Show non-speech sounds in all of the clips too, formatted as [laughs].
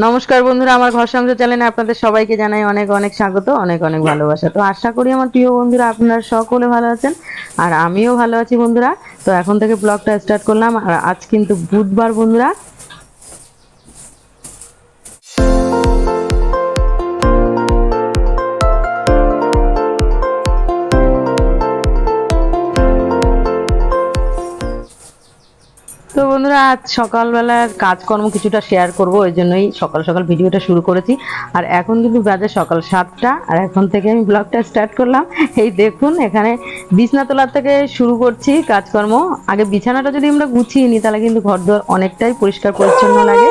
নমস্কার বন্ধুরা, আমার ঘর সংসার চ্যানেলে আপনাদের সবাইকে জানাই অনেক অনেক স্বাগত, অনেক অনেক ভালোবাসা। তো আশা করি আমার প্রিয় বন্ধুরা, আপনারা সকলে ভালো আছেন আর আমিও ভালো আছি বন্ধুরা। তো এখন থেকে ব্লগটা স্টার্ট করলাম আর আজ কিন্তু বুধবার বন্ধুরা আজ সকালবেলার কাজকর্ম কিছুটা শেয়ার করব, ওই জন্যই সকাল সকাল ভিডিওটা শুরু করেছি। আর এখন কিন্তু বাজে সকাল সাতটা, আর এখন থেকে আমি ব্লগটা স্টার্ট করলাম। এই দেখুন, এখানে বিছনা তোলার থেকে শুরু করছি কাজকর্ম। আগে বিছানাটা যদি আমরা গুছিয়ে নিই, তাহলে কিন্তু ঘর দর অনেকটাই পরিষ্কার পরিচ্ছন্ন লাগে।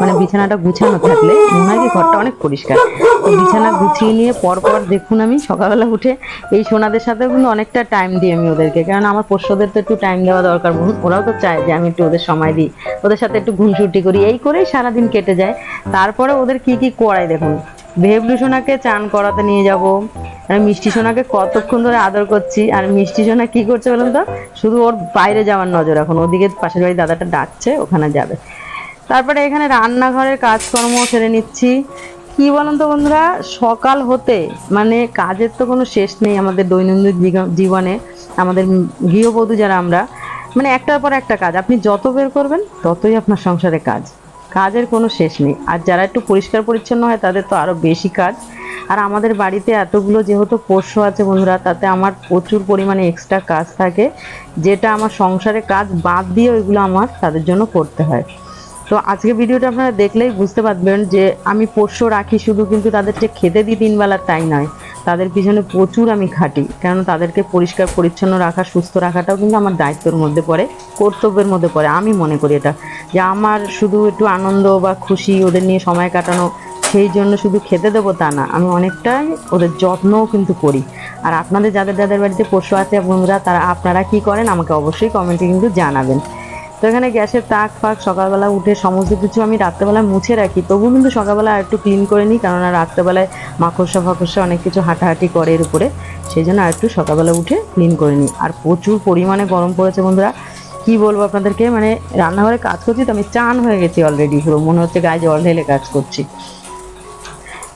মানে বিছানাটা গুছানো থাকলে মনে হয় ঘরটা অনেক পরিষ্কার। বিছানা গুছিয়ে নিয়ে পরপর দেখুন আমি সকালবেলা উঠে এই সোনাদের সাথেও কিন্তু অনেকটা টাইম দিই আমি ওদেরকে। কারণ আমার পোষ্যদের তো একটু টাইম দেওয়া দরকার ওরাও তো চায় যে আমি একটু ওদের সময় দিই। ওদের সাথে একটু ঘুমছুটি করি। এই করেই সারাদিন কেটে যায়। তারপরে ওদের কি কি করাই দেখুন। ভেবলু সোনাকে চান করাতে নিয়ে যাব। আমি মিষ্টি সোনাকে কতক্ষণ ধরে আদর করছি। আর মিষ্টি সোনা কি করছে বলুন তো? শুধু ওর বাইরে যাওয়ার নজর এখন। ওদিকে পাশের বাড়ি দাদাটা ডাকছে, ওখানে যাবে। তারপরে এখানে রান্নাঘরের কাজকর্ম সেরে নিচ্ছি। কি বলুন তো বন্ধুরা? সকাল হতে মানে কাজের তো কোনো শেষ নেই আমাদের দৈনন্দিন জীবনে, আমাদের গৃহবধূ যারা আমরা মানে একটার পর একটা কাজ। আপনি যত বের করবেন, ততই আপনার সংসারে কাজ। কাজের কোনো শেষ নেই। আর যারা একটু পরিষ্কার পরিচ্ছন্ন হয়, তাদের তো আরও বেশি কাজ। আর আমাদের বাড়িতে এতগুলো যেহেতু পোষ্য আছে বন্ধুরা, তাতে আমার প্রচুর পরিমাণে এক্সট্রা কাজ থাকে। যেটা আমার সংসারে কাজ বাদ দিয়ে ওইগুলো আমার তাদের জন্য করতে হয়। তো আজকে ভিডিওটা আপনারা দেখলেই বুঝতে পারবেন যে আমি পোষ্য রাখি শুধু কিন্তু তাদেরকে খেতে দিই তিন বেলার তাই নয়, তাদের পিছনে প্রচুর আমি খাটি। কারণ তাদেরকে পরিষ্কার, পরিচ্ছন্ন রাখা, সুস্থ রাখাটাও কিন্তু আমার দায়িত্বের মধ্যে পড়ে, কর্তব্যের মধ্যে পড়ে। আমি মনে করি এটা, যে আমার শুধু একটু আনন্দ বা খুশি ওদের নিয়ে সময় কাটানো, সেই জন্য শুধু খেতে দেবো তা না, আমি অনেকটাই ওদের যত্নও কিন্তু করি। আর আপনাদের, যাদের যাদের বাড়িতে পশু আছে বন্ধুরা, তারা আপনারা কি করেন আমাকে অবশ্যই কমেন্টে কিন্তু জানাবেন। তো এখানে গ্যাসের তাক ফাক সকালবেলা উঠে সমস্ত কিছু আমি রাত্রেবেলায় মুছে রাখি। তবু কিন্তু সকালবেলা আর একটু ক্লিন করে নিই, কেননা রাত্রেবেলায় মাকড়সা ফাকড়সা অনেক কিছু হাঁটাহাঁটি করে এর উপরে। সেই জন্য আর একটু সকালবেলা উঠে ক্লিন করে নিই। আর প্রচুর পরিমাণে গরম পড়েছে বন্ধুরা। কি বলব আপনাদেরকে? মানে রান্নাঘরে কাজ করছি তো আমি চান হয়ে গেছি অলরেডি পুরো মনে হচ্ছে গায়ে জল ঢেলে কাজ করছি।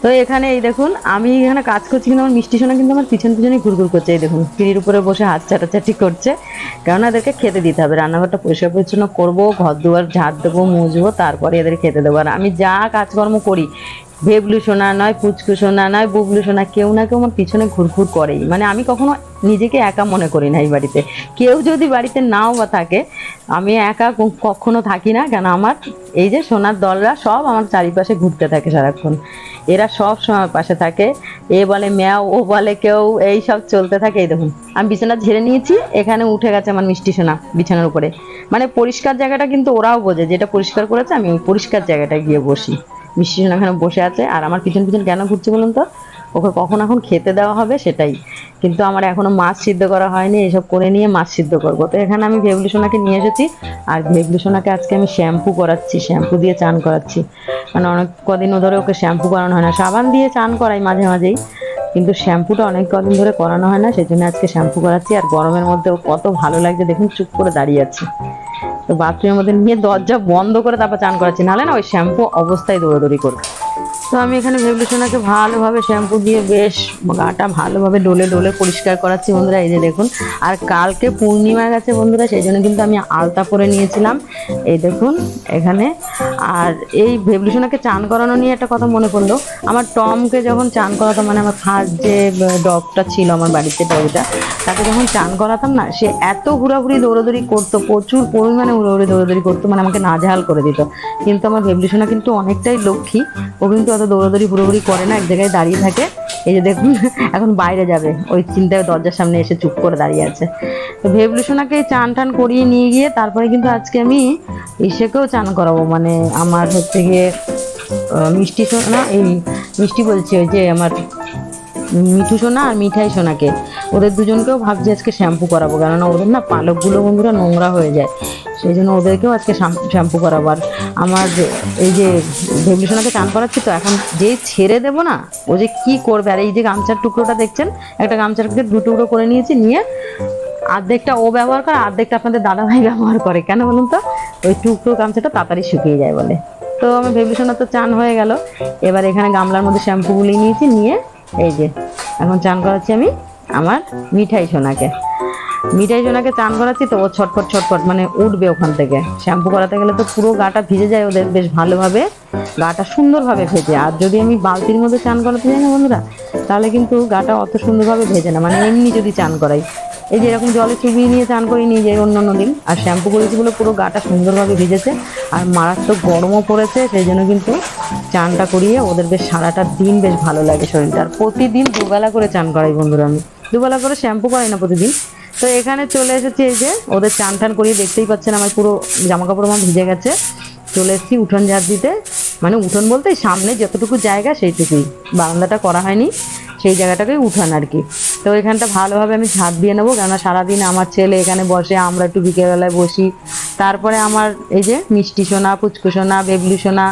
তো এখানে এই দেখুন, আমি এখানে কাজ করছি কিন্তু আমার মিষ্টি সোনা কিন্তু আমার পিছন পিছনে ঘুরঘুর করছে, এই দেখুন, সিঁড়ির উপরে বসে হাত চাটাচাটি করছে। কেননা এদেরকে খেতে দিতে হবে, রান্নাঘরটা পরিষ্কার পরিচ্ছন্ন করব, ঘর দুয়ার ঝাড় দেবো, মুছবো, তারপরে এদের খেতে দেবো। আর আমি যা কাজকর্ম করি ভেবলু সোনা নয়, পুচকু সোনা নয়, বুবলু সোনা, কেউ না কেউ আমার পিছনে ঘুরঘুর করেই। মানে আমি কখনো নিজেকে একা মনে করি না এই বাড়িতে। কেউ যদি বাড়িতে নাও বা থাকে, আমি একা কখনো থাকি না, কেন আমার এই যে সোনার দলরা সব আমার চারিপাশে ঘুরতে থাকে সারাক্ষণ। এরা সব সময় পাশে থাকে। এ বলে ম্যাও, ও বলে কেউ, এই সব চলতে থাকে। এই দেখুন, আমি বিছানা ঝেড়ে নিয়েছি, এখানে উঠে গেছে আমার মিষ্টি সোনা বিছানার উপরে। মানে পরিষ্কার জায়গাটা কিন্তু ওরাও বোঝে, যেটা পরিষ্কার করেছে আমি ওই পরিষ্কার জায়গাটায় গিয়ে বসি। সোনা এখানে বসে আছে। আর আমার পিছন পিছন কেন ঘুরছে বলুন তো? ওকে কখন এখন খেতে দেওয়া হবে সেটাই। কিন্তু আমার এখনও মাছ সিদ্ধ করা হয়নি, এসব করে নিয়ে মাছ সিদ্ধ করব। তো এখানে আমি ভেবলি সোনাকে নিয়ে এসেছি, আর ভেবলি সোনাকে আজকে আমি শ্যাম্পু করাচ্ছি, শ্যাম্পু দিয়ে চান করাচ্ছি। মানে অনেক কদিনও ধরে ওকে শ্যাম্পু করানো হয় না। সাবান দিয়ে চান করাই মাঝে মাঝেই, কিন্তু শ্যাম্পুটা অনেক কদিন ধরে করানো হয় না সেই জন্য আজকে শ্যাম্পু করাচ্ছি। আর গরমের মধ্যে ও কত ভালো লাগছে, দেখুন চুপ করে দাঁড়িয়ে আছে। তো বাথরুমের মধ্যে নিয়ে দরজা বন্ধ করে তারপর চান করাচ্ছি। নাহলে না ওই শ্যাম্পু অবস্থায় দৌড়াদৌড়ি করবে। তো আমি এখানে ভেবলি সোনাকে ভালোভাবে শ্যাম্পু দিয়ে বেশ গাটা ভালোভাবে ডোলে ডোলে পরিষ্কার করাচ্ছি বন্ধুরা, এই যে দেখুন। আর কালকে পূর্ণিমা গেছে বন্ধুরা, সেই জন্য কিন্তু আমি আলতা পরে নিয়েছিলাম। এই দেখুন, এখানে। আর এই ভেবলি সোনাকে চান করানো নিয়ে একটা কথা মনে পড়ল। আমার টমকে যখন চান করাতাম মানে আমার ফার্স্ট যে ডগটা ছিল আমার বাড়িতে ডগটা তাকে যখন চান করাতাম না, সে এত ঘোরাঘুরি দৌড়াদৌড়ি করতো, প্রচুর পরিমাণে ঘোরাঘুরি দৌড়াদৌড়ি করতো মানে আমাকে নাজেহাল করে দিত। কিন্তু আমার ভেবলি সোনা কিন্তু অনেকটাই লক্ষ্মী। ও কিন্তু অত দৌড়াদৌড়ি পুরোপুরি করে না, এক জায়গায় দাঁড়িয়ে থাকে। এই যে দেখুন, এখন বাইরে যাবে। ওই চিন্তায় দরজার সামনে এসে চুপ করে দাঁড়িয়ে আছে। তো ভেবলি সোনাকে চান টান করিয়ে নিয়ে গিয়ে তারপরে কিন্তু আজকে আমি ইসেকেও চান করাবো। মানে আমার হচ্ছে গিয়ে মিষ্টি না এই মিষ্টি বলছি, ওই যে আমার মিঠু সোনা আর মিঠাই সোনাকে। ওদের দুজনকেও ভাবছি আজকে শ্যাম্পু করাবো, কেননা ওদের না পালকগুলো বন্ধুরা নোংরা হয়ে যায়। সেই জন্য ওদেরকেও আজকে শ্যাম্পু করাবো। আর আমার এই যে ভেবলি সোনাকে চান করাচ্ছি তো, এখন যেই ছেড়ে দেবো না, ও যে কি করবে? আর এই যে গামছার টুকরোটা দেখছেন? একটা গামছাটাকে দু টুকরো করে নিয়েছি, নিয়ে অর্ধেকটা ও ব্যবহার করে অর্ধেকটা আপনাদের দাদাভাই ব্যবহার করে। কেন বলুন তো? ওই টুকরো গামছাটা তাড়াতাড়ি শুকিয়ে যায় বলে। তো আমি সোনা তো চান হয়ে গেল। এবার এখানে গামলার মধ্যে শ্যাম্পু গুলি নিয়েছি, নিয়ে এই যে, এখন চান করাচ্ছি আমি আমার মিঠাই সোনাকে। মিঠাই সোনাকে চান করাচ্ছি তো ও ছটফট ছটফট মানে উঠবে ওখান থেকে। শ্যাম্পু করাতে গেলে তো পুরো গাটা ভিজে যায় ওদের বেশ ভালোভাবে, গাটা সুন্দরভাবে ভেজে। আর যদি আমি বালতির মধ্যে চান করাতে যাই না বন্ধুরা, তাহলে কিন্তু গাটা অত সুন্দরভাবে ভেজে না মানে এমনি যদি চান করাই। এই যে এরকম জলে চুবিয়ে নিয়ে চান করে নিয়ে যাই অন্য অন্য দিন। আর শ্যাম্পু করেছি বলে পুরো গাটা সুন্দরভাবে ভিজেছে। আর মারাত্মক গরমও পড়েছে, সেই জন্য কিন্তু চানটা করিয়ে ওদের বেশ সারাটা দিন বেশ ভালো লাগে শরীরটা। আর প্রতিদিন দুবেলা করে চান করাই বন্ধুরা আমি। দুবেলা করে শ্যাম্পু করাই না প্রতিদিন। তো এখানে চলে এসেছি এই যে, ওদের চান টান করিয়ে দেখতেই পাচ্ছেন আমার পুরো জামা কাপড় আমার ভিজে গেছে। চলে এসেছি উঠোন ঝাড় দিতে। মানে উঠোন বলতে সামনে যতটুকু জায়গা সেইটুকুই। বারান্দাটা করা হয়নি, সেই জায়গাটাকেই উঠান আর কি। তো এখানটা ভালোভাবে আমি ঝাঁপ দিয়ে নেব, কেননা সারাদিন আমার ছেলে এখানে বসে, আমরা একটু বিকেলবেলায় বসি। তারপরে আমার এই যে মিষ্টি সোনা, পুচকু সোনা, বেবলু সোনা,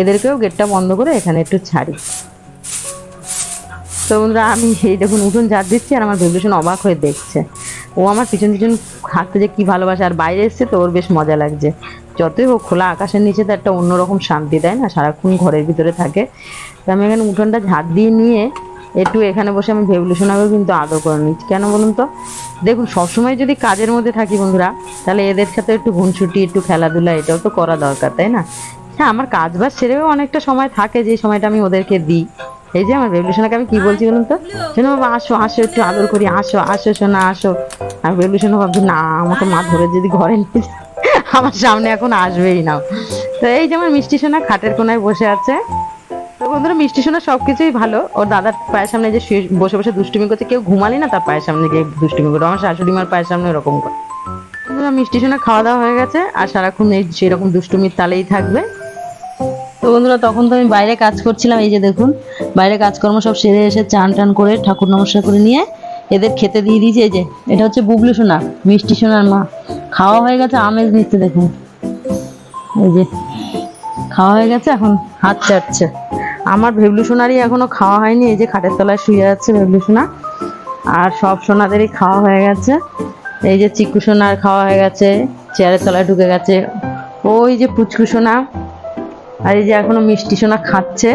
এদেরকেও গেটটা বন্ধ করে এখানে একটু ছাড়ি। তো বন্ধুরা, আমি এই দেখুন, উঠোন ঝাড় দিচ্ছি আর আমার ভেবলেশন অবাক হয়ে দেখছে। ও আমার পিছন পিছন হাঁটতে যে কী ভালোবাসে, আর বাইরে এসছে তো, ওর বেশ মজা লাগছে। যতই হোক, খোলা আকাশের নিচে তো একটা অন্যরকম শান্তি দেয় না? সারাক্ষণ ঘরের ভিতরে থাকে। তো আমি এখানে উঠোনটা ঝাড় দিয়ে নিয়ে একটু এখানে বসে আমি ভেবলেশনাকেও কিন্তু আদর করে নিচ্ছি। কেন বলুন তো? দেখুন, সবসময় যদি কাজের মধ্যে থাকি বন্ধুরা, তাহলে এদের সাথে একটু ঘুনছুটি একটু খেলাধুলা, এটাও তো করা দরকার, তাই না? হ্যাঁ আমার কাজ বাজ ছেড়েও অনেকটা সময় থাকে, যে সময়টা আমি ওদেরকে দিই। এই যে আমার বেবলুশোনাকে আমি কি বলছি বলুন তো? শোনো বাবা, আসো আসো, একটু আদর করি, আসো আসো, শোনা, আসো। আর বেবলুশোনা ভাবছি, না, আমাকে মা ধরে যদি ঘরে নিয়ে আমার সামনে এখন আসবেই না। তো এই যে আমার মিষ্টি সোনা খাটের কোনায় বসে আছে। তো বন্ধুরা, মিষ্টি সোনা সব কিছুই ভালো। ওর দাদার পায়ের সামনে যে বসে বসে দুষ্টুমি করছে, কেউ ঘুমালি না তার পায়ের সামনে গিয়ে দুষ্টুমি করে আমার শাশুড়ি মার পায়ের সামনে এরকম করে। বন্ধুরা, মিষ্টি সোনা খাওয়া দাওয়া হয়ে গেছে, আর সারাক্ষণ এই সেরকম দুষ্টুমির তালেই থাকবে। তো বন্ধুরা, তখন তো আমি বাইরে কাজ করছিলাম, এই যে দেখুন, বাইরে কাজকর্ম সব সেরে এসে চান টান করে ঠাকুর নমস্কার করে নিয়ে এদের খেতে দিয়ে দিয়েছে, এই যে। এটা হচ্ছে বুবলু সোনা, মিষ্টি সোনার মা। খাওয়া হয়ে গেছে, আমেজ নিচ্ছে দেখুন। এই যে, খাওয়া হয়ে গেছে, এখন হাত চাটছে। আমার ভেবলু সোনারই এখনও খাওয়া হয়নি, এই যে খাটের তলায় শুয়ে আছে ভেবলু সোনা। আর সব সোনাদেরই খাওয়া হয়ে গেছে। এই যে চিকু সোনার খাওয়া হয়ে গেছে, চেয়ারের তলায় ঢুকে গেছে। ওই যে পুচকু সোনা, আর এই যে এখনও মিষ্টি সোনা খাচ্ছে।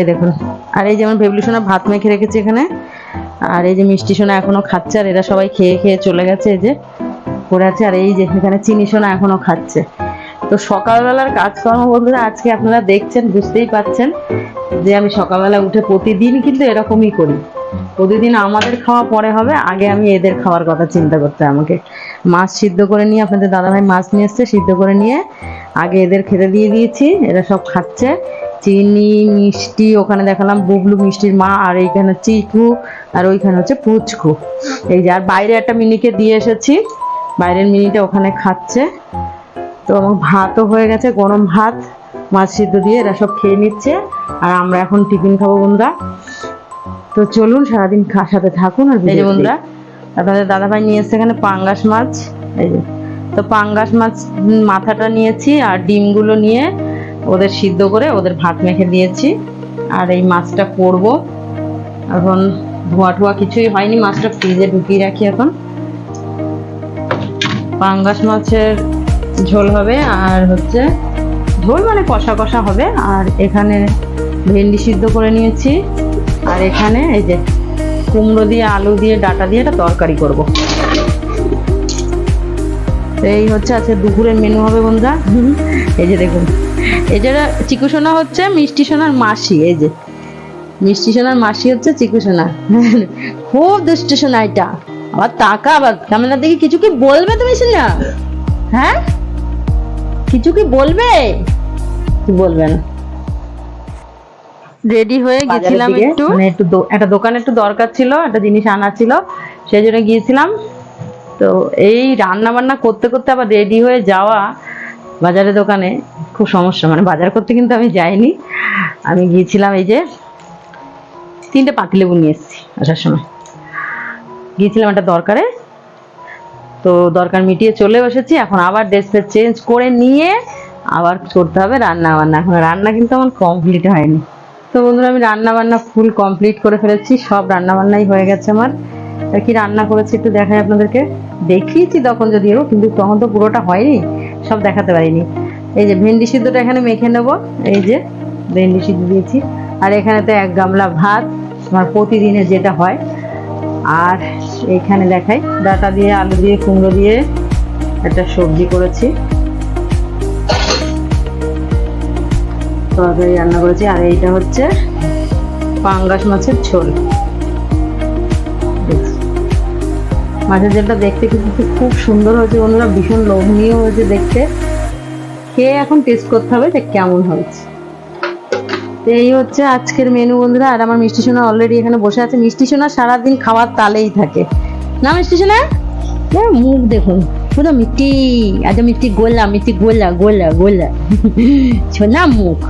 এ দেখুন, আর এই যেমন ভেবলি সোনা ভাত মেখে রেখেছে এখানে। আর এই যে মিষ্টি সোনা এখনও খাচ্ছে, আর এরা সবাই খেয়ে খেয়ে চলে গেছে, এই যে পড়ে আছে। আর এই যে এখানে চিনি সোনা এখনও খাচ্ছে। তো সকালবেলার কাজকর্ম বন্ধুরা, আজকে আপনারা দেখছেন, বুঝতেই পাচ্ছেন যে আমি সকালবেলা উঠে প্রতিদিন কিন্তু এরকমই করি। প্রতিদিন আমাদের খাওয়া পরে হবে, আগে আমি এদের খাওয়ার কথা চিন্তা করতে আমাকে। মাছ সিদ্ধ করে নিয়ে আপনাদের দাদাভাই মাছ নিয়ে এসছে, সিদ্ধ করে নিয়ে আগে এদের খেতে দিয়ে দিয়েছি, এরা সব খাচ্ছে। চিনি, মিষ্টি, ওখানে দেখালাম বুবলু মিষ্টির মা, আর এইখানে চিকু, আর ওইখানে হচ্ছে পুচকু। এই যে, আর বাইরে একটা মিনিকে দিয়ে এসেছি, বাইরের মিনিটা ওখানে খাচ্ছে। তো আমার ভাতও হয়ে গেছে গরম ভাত মাছ সিদ্ধ দিয়ে এরা সব খেয়ে নিচ্ছে আর আমরা এখন টিফিন খাব বন্ধুরা। তো চলুন সারাদিন সাথে থাকুন আর এই যে বন্ধুরা আপনাদের দাদাভাই নিয়ে এসছে এখানে পাঙ্গাস মাছ এই যে। তো পাঙ্গাস মাছ মাথাটা নিয়েছি আর ডিমগুলো নিয়ে ওদের সিদ্ধ করে ওদের ভাত মেখে দিয়েছি। আর এই মাছটা করব। এখন ধোয়া ঠোয়া কিছুই হয়নি মাছটা ফ্রিজে ঢুকিয়ে রাখি এখন। পাঙ্গাস মাছের ঝোল হবে আর হচ্ছে ঝোল মানে কষা কষা হবে। আর এখানে ভেন্ডি সিদ্ধ করে নিয়েছি। আর এখানে এই যে কুমড়ো দিয়ে, আলু দিয়ে, ডাটা দিয়ে একটা তরকারি করব। এই হচ্ছে আছে দুপুরের মেনু হবে বন্ধুরা। এই যে দেখুন এটা চিকু সোনা হচ্ছে মিষ্টি সোনার মাসি, এই যে। মিষ্টি সোনার মাসি হচ্ছে চিকু সোনা। খুব দুষ্ট সোনা এটা। আবার টাকা আবার ক্যামেরা দেখে কিছু কি বলবে তুমি সোনা হ্যাঁ? কিছু কি বলবে? কি বলবে রেডি হয়ে গেছিলাম একটু। মানে একটু একটা দোকানে একটু দরকার ছিল একটা জিনিস আনার ছিল সেই জন্য গিয়েছিলাম। তো এই রান্না বান্না করতে করতে আবার রেডি হয়ে যাওয়া বাজারের দোকানে। খুব সমস্যা মানে বাজার করতে কিন্তু আমি যাইনি। আমি গিয়েছিলাম এই যে তিনটে পাতিলেবু নিয়ে এসেছি আসার সময়। গিয়েছিলাম একটা দরকারে। তো দরকার মিটিয়ে চলে এসেছি এখন আবার ড্রেস ফ্রেস চেঞ্জ করে নিয়ে আবার করতে হবে রান্না বান্না এখন রান্না কিন্তু আমার কমপ্লিট হয়নি। তো বন্ধুরা, আমি রান্না বান্না ফুল কমপ্লিট করে ফেলেছি, সব রান্না বান্নাই হয়ে গেছে আমার। কি রান্না করেছি একটু দেখাই আপনাদেরকে। দেখিয়েছি তখন যদিও, কিন্তু তখন তো পুরোটা হয়নি, সব দেখাতে পারিনি। এই যে ভেন্ডি সিদ্ধটা এখানে মেখে নেব, এই যে ভেন্ডি সিদ্ধ দিয়েছি। আর এখানে তো এক গামলা ভাত, আমার প্রতিদিনের যেটা হয়। আর এখানে দেখাই। ডাটা দিয়ে, আলু দিয়ে, কুমড়ো দিয়ে একটা সবজি করেছি। তরকারি রান্না করেছি। আর এইটা হচ্ছে পাঙ্গাস মাছের ঝোল। মাছের ঝোলটা দেখতে কিন্তু খুব সুন্দর হয়েছে বন্ধুরা। ভীষণ লোভনীয় হয়েছে দেখতে। খেয়ে এখন টেস্ট করতে হবে যে কেমন হয়েছে। তো এই হচ্ছে আজকের মেনু বন্ধুরা। আর আমার মিষ্টি সোনা অলরেডি এখানে বসে আছে। মিষ্টি সোনা সারাদিন খাওয়ার তালেই থাকে। না মিষ্টি সোনা? মুখ দেখুন। পুরো মিষ্টি আজ মিষ্টি গোলা মিষ্টি গোলা গোলা গোলা। সোনা মুখ।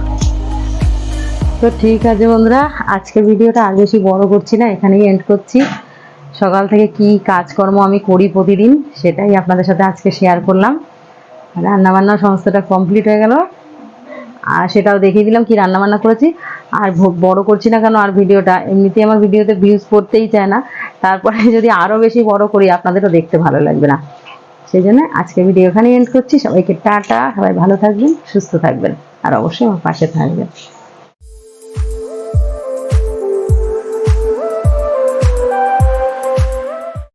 তো ঠিক আছে বন্ধুরা, আজকের ভিডিওটা আর বেশি বড় করছি না, এখানেই এন্ড করছি। সকাল থেকে কি কাজকর্ম আমি করি প্রতিদিন, সেটাই আপনাদের সাথে আজকে শেয়ার করলাম। রান্না বান্না সমস্তটা কমপ্লিট হয়ে গেল। আর সেটাও দেখিয়ে দিলাম কি রান্না বান্না করেছি। আর বড় করছি না কেন, আর ভিডিওটা এমনিতেই আমার ভিডিওতে ভিউজ করতেই চায় না। তারপরে [laughs] যদি আরও বেশি বড় করি, আপনাদেরও দেখতে ভালো লাগবে না। সেই জন্য আজকে ভিডিও এখানে এন্ড করছি। সবাইকে টাটা, সবাই ভালো থাকবেন, সুস্থ থাকবেন, আর অবশ্যই আমার পাশে থাকবেন।